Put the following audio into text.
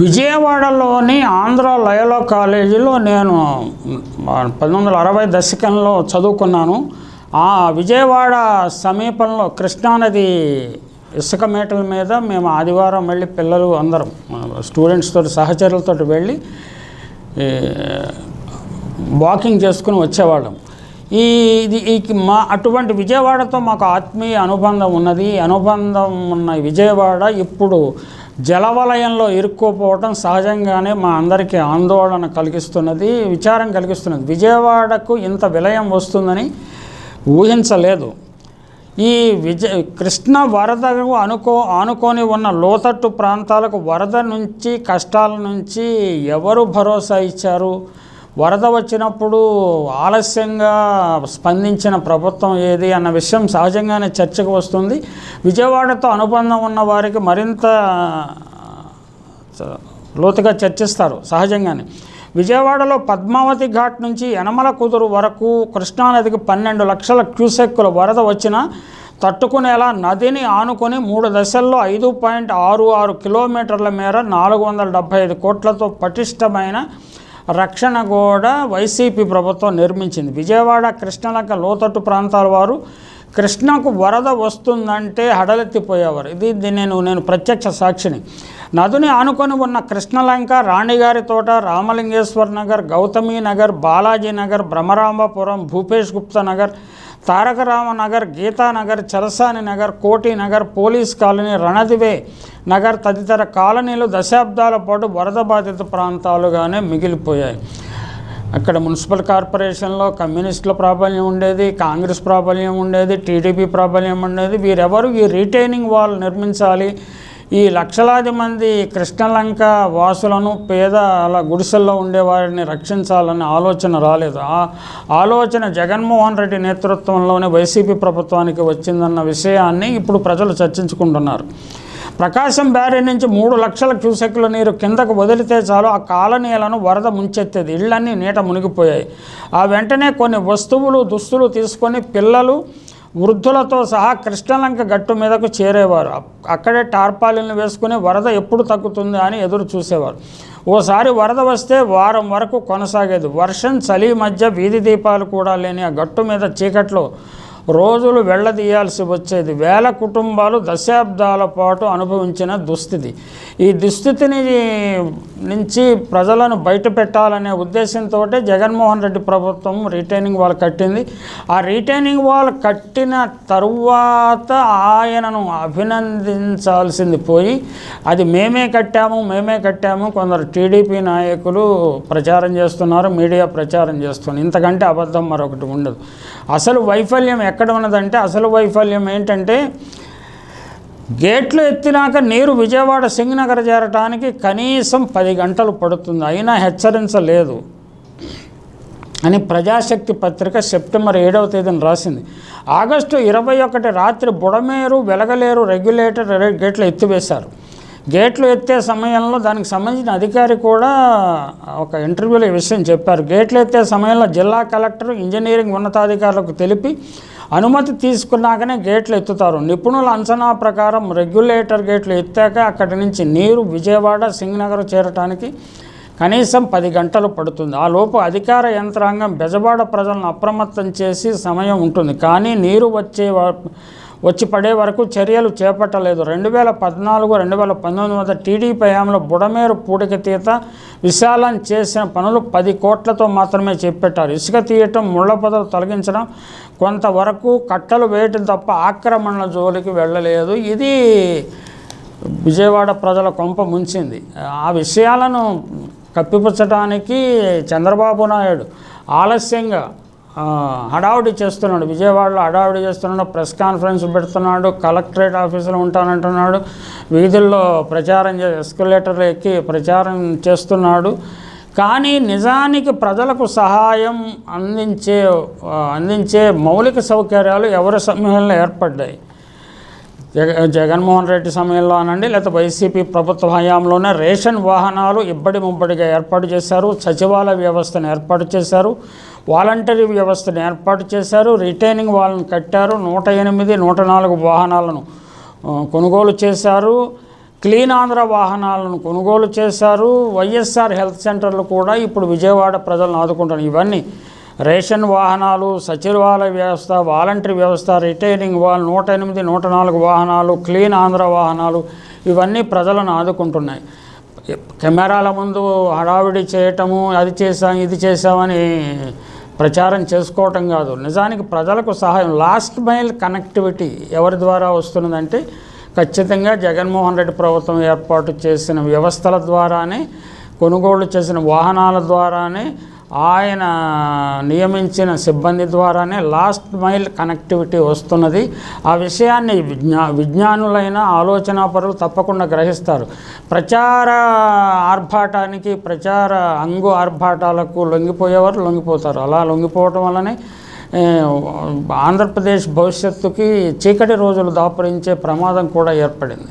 విజయవాడలోని ఆంధ్ర లయలో కాలేజీలో నేను పంతొమ్మిది వందల అరవై దశకంలో చదువుకున్నాను. ఆ విజయవాడ సమీపంలో కృష్ణానది ఇసుక మేటల మీద మేము ఆదివారం వెళ్ళి పిల్లలు అందరం స్టూడెంట్స్తో సహచరులతో వెళ్ళి వాకింగ్ చేసుకుని వచ్చేవాళ్ళం. ఈ ఇది ఈ మా అటువంటి విజయవాడతో మాకు ఆత్మీయ అనుబంధం ఉన్నది. అనుబంధం ఉన్న విజయవాడ ఇప్పుడు జలవలయంలో ఇరుక్కుపోవటం సహజంగానే మా అందరికీ ఆందోళన కలిగిస్తున్నది విచారం కలిగిస్తున్నది. విజయవాడకు ఇంత విలయం వస్తుందని ఊహించలేదు. ఈ విజయ కృష్ణ వరదకు అనుకో ఆనుకొని ఉన్న లోతట్టు ప్రాంతాలకు వరద నుంచి కష్టాల నుంచి ఎవరు భరోసా ఇచ్చారు? వరద వచ్చినప్పుడు ఆలస్యంగా స్పందించిన ప్రభుత్వం ఏది అన్న విషయం సహజంగానే చర్చకు వస్తుంది. విజయవాడతో అనుబంధం ఉన్న వారికి మరింత లోతుగా చర్చిస్తారు సహజంగానే. విజయవాడలో పద్మావతి ఘాట్ నుంచి యనమల కుదురు వరకు కృష్ణానదికి పన్నెండు లక్షల క్యూసెక్కుల వరద వచ్చినా తట్టుకునేలా నదిని ఆనుకొని మూడు దశల్లో ఐదు పాయింట్ ఆరు ఆరు కిలోమీటర్ల మేర నాలుగు వందల డెబ్బై ఐదు కోట్లతో పటిష్టమైన రక్షణ గోడ వైసీపీ ప్రభుత్వం నిర్మించింది. విజయవాడ కృష్ణలంక లోతట్టు ప్రాంతాల వారు కృష్ణకు వరద వస్తుందంటే హడలెత్తిపోయేవారు. ఇది నేను నేను ప్రత్యక్ష సాక్షిని. నదిని ఆనుకొని ఉన్న కృష్ణలంక రాణిగారి తోట రామలింగేశ్వర్ నగర్ గౌతమి నగర్ బాలాజీ నగర్ భ్రమరాంబపురం భూపేష్ గుప్తా నగర్ తారకరామనగర్ గీతానగర్ చరసాని నగర్ కోటి నగర్ పోలీస్ కాలనీ రణదివే నగర్ తదితర కాలనీలు దశాబ్దాల పాటు వరద బాధిత ప్రాంతాలుగానే మిగిలిపోయాయి. అక్కడ మున్సిపల్ కార్పొరేషన్లో కమ్యూనిస్టుల ప్రాబల్యం ఉండేది కాంగ్రెస్ ప్రాబల్యం ఉండేది టీడీపీ ప్రాబల్యం ఉండేది. వీరెవరు ఈ రీటైనింగ్ వాల్ నిర్మించాలి ఈ లక్షలాది మంది కృష్ణలంక వాసులను పేద అలా గుడిసెల్లో ఉండేవారిని రక్షించాలనే ఆలోచన రాలేదు. ఆ ఆలోచన జగన్మోహన్ రెడ్డి నేతృత్వంలోనే వైసీపీ ప్రభుత్వానికి వచ్చిందన్న విషయాన్ని ఇప్పుడు ప్రజలు చర్చించుకుంటున్నారు. ప్రకాశం బ్యారీ నుంచి మూడు లక్షల క్యూసెక్ల నీరు కిందకు వదిలితే చాలు ఆ కాలనీలను వరద ముంచెత్తేది. ఇళ్ళన్నీ నీట మునిగిపోయాయి. ఆ వెంటనే కొన్ని వస్తువులు దుస్తులు తీసుకొని పిల్లలు వృద్ధులతో సహా కృష్ణలంక గట్టు మీదకు చేరేవారు. అక్కడే టార్పాలిన్లు వేసుకుని వరద ఎప్పుడు తగ్గుతుంది అని ఎదురు చూసేవారు. ఓసారి వరద వస్తే వారం వరకు కొనసాగేది. వర్షం చలి మధ్య వీధి దీపాలు కూడా లేని ఆ గట్టు మీద చీకట్లో రోజులు వెళ్ళదీయాల్సి వచ్చేది. వేల కుటుంబాలు దశాబ్దాల పాటు అనుభవించిన దుస్థితి. ఈ దుస్థితిని నుంచి ప్రజలను బయట పెట్టాలనే ఉద్దేశంతో జగన్మోహన్ రెడ్డి ప్రభుత్వం రిటైనింగ్ వాల్ కట్టింది. ఆ రిటైనింగ్ వాల్ కట్టిన తరువాత ఆయనను అభినందించాల్సింది పోయి అది మేమే కట్టాము మేమే కట్టాము కొందరు టీడీపీ నాయకులు ప్రచారం చేస్తున్నారు మీడియా ప్రచారం చేస్తున్నారు. ఇంతకంటే అబద్ధం మరొకటి ఉండదు. అసలు వైఫల్యం ఎక్కడ ఎక్కడ ఉన్నదంటే అసలు వైఫల్యం ఏంటంటే గేట్లు ఎత్తినాక నీరు విజయవాడ సింగనగర్ చేరటానికి కనీసం పది గంటలు పడుతుంది. అయినా హెచ్చరించలేదు. అని ప్రజాశక్తి పత్రిక సెప్టెంబర్ ఏడవ తేదీన రాసింది. ఆగస్టు ఇరవై ఒకటి రాత్రి బుడమేరు వెలగలేరు రెగ్యులేటర్ గేట్లు ఎత్తివేశారు. గేట్లు ఎత్తే సమయంలో దానికి సంబంధించిన అధికారి కూడా ఒక ఇంటర్వ్యూలో ఈ విషయం చెప్పారు. గేట్లు ఎత్తే సమయంలో జిల్లా కలెక్టర్ ఇంజనీరింగ్ ఉన్నతాధికారులకు తెలిపి అనుమతి తీసుకున్నాకనే గేట్లు ఎత్తుతారు. నిపుణుల అంచనా ప్రకారం రెగ్యులేటర్ గేట్లు ఎత్తాక అక్కడి నుంచి నీరు విజయవాడ సింగనగర్ చేరటానికి కనీసం పది గంటలు పడుతుంది. ఆ లోపు అధికార యంత్రాంగం బెజవాడ ప్రజలను అప్రమత్తం చేసి సమయం ఉంటుంది. కానీ నీరు వచ్చే వచ్చి పడే వరకు చర్యలు చేపట్టలేదు. రెండు వేల పద్నాలుగు రెండు వేల పంతొమ్మిది వద్ద టీడీపీ హయాంలో బుడమేరు పూడిక తీత విశాలం చేసిన పనులు పది కోట్లతో మాత్రమే చేపట్టారు. ఇసుక తీయటం ముళ్ళ పొదలు తొలగించడం కొంతవరకు కట్టలు వేయటం తప్ప ఆక్రమణల జోలికి వెళ్ళలేదు. ఇది విజయవాడ ప్రజల కొంప ముంచింది. ఆ విషయాలను కప్పిపుచ్చడానికి చంద్రబాబు నాయుడు ఆలస్యంగా హడావుడి చేస్తున్నాడు. విజయవాడలో హడావుడి చేస్తున్నాడు. ప్రెస్ కాన్ఫరెన్స్ పెడుతున్నాడు. కలెక్టరేట్ ఆఫీసులో ఉంటానంటున్నాడు. వీధుల్లో ప్రచారం చే ఎస్కలేటర్లు ఎక్కి ప్రచారం చేస్తున్నాడు. కానీ నిజానికి ప్రజలకు సహాయం అందించే అందించే మౌలిక సౌకర్యాలు ఎవరి సమయంలో ఏర్పడ్డాయి? జగ జగన్మోహన్ రెడ్డి సమయంలో అనండి లేకపోతే వైసీపీ ప్రభుత్వ హయాంలోనే రేషన్ వాహనాలు ఇబ్బడి ముబ్బడిగా ఏర్పాటు చేశారు. సచివాలయ వ్యవస్థను ఏర్పాటు చేశారు. వాలంటరీ వ్యవస్థను ఏర్పాటు చేశారు రిటైనింగ్ వాళ్ళని కట్టారు నూట ఎనిమిది నూట నాలుగు వాహనాలను కొనుగోలు చేశారు క్లీన్ ఆంధ్ర వాహనాలను కొనుగోలు చేశారు వైఎస్ఆర్ హెల్త్ సెంటర్లు కూడా ఇప్పుడు విజయవాడ ప్రజలను ఆదుకుంటున్నారు ఇవన్నీ రేషన్ వాహనాలు సచివాలయ వ్యవస్థ వాలంటరీ వ్యవస్థ రిటైనింగ్ వాళ్ళు నూట ఎనిమిది నూట నాలుగు వాహనాలు క్లీన్ ఆంధ్ర వాహనాలు ఇవన్నీ ప్రజలను ఆదుకుంటున్నాయి. కెమెరాల ముందు హడావిడి చేయటము అది చేసాం ఇది చేసామని ప్రచారం చేసుకోవటం కాదు. నిజానికి ప్రజలకు సహాయం. లాస్ట్ మైల్ కనెక్టివిటీ ఎవరి ద్వారా వస్తున్నదంటే ఖచ్చితంగా జగన్మోహన్ రెడ్డి ప్రభుత్వం ఏర్పాటు చేసిన వ్యవస్థల ద్వారానే కొనుగోలు చేసిన వాహనాల ద్వారానే ఆయన నియమించిన సిబ్బంది ద్వారానే లాస్ట్ మైల్ కనెక్టివిటీ వస్తున్నది. ఆ విషయాన్ని విజ్ఞా విజ్ఞానులైన ఆలోచనాపరులు తప్పకుండా గ్రహిస్తారు. ప్రచార ఆర్భాటానికి ప్రచార అంగు ఆర్భాటాలకు లొంగిపోయేవారు లొంగిపోతారు. అలా లొంగిపోవటం వల్లనే ఆంధ్రప్రదేశ్ భవిష్యత్తుకి చీకటి రోజులు దాపురించే ప్రమాదం కూడా ఏర్పడింది.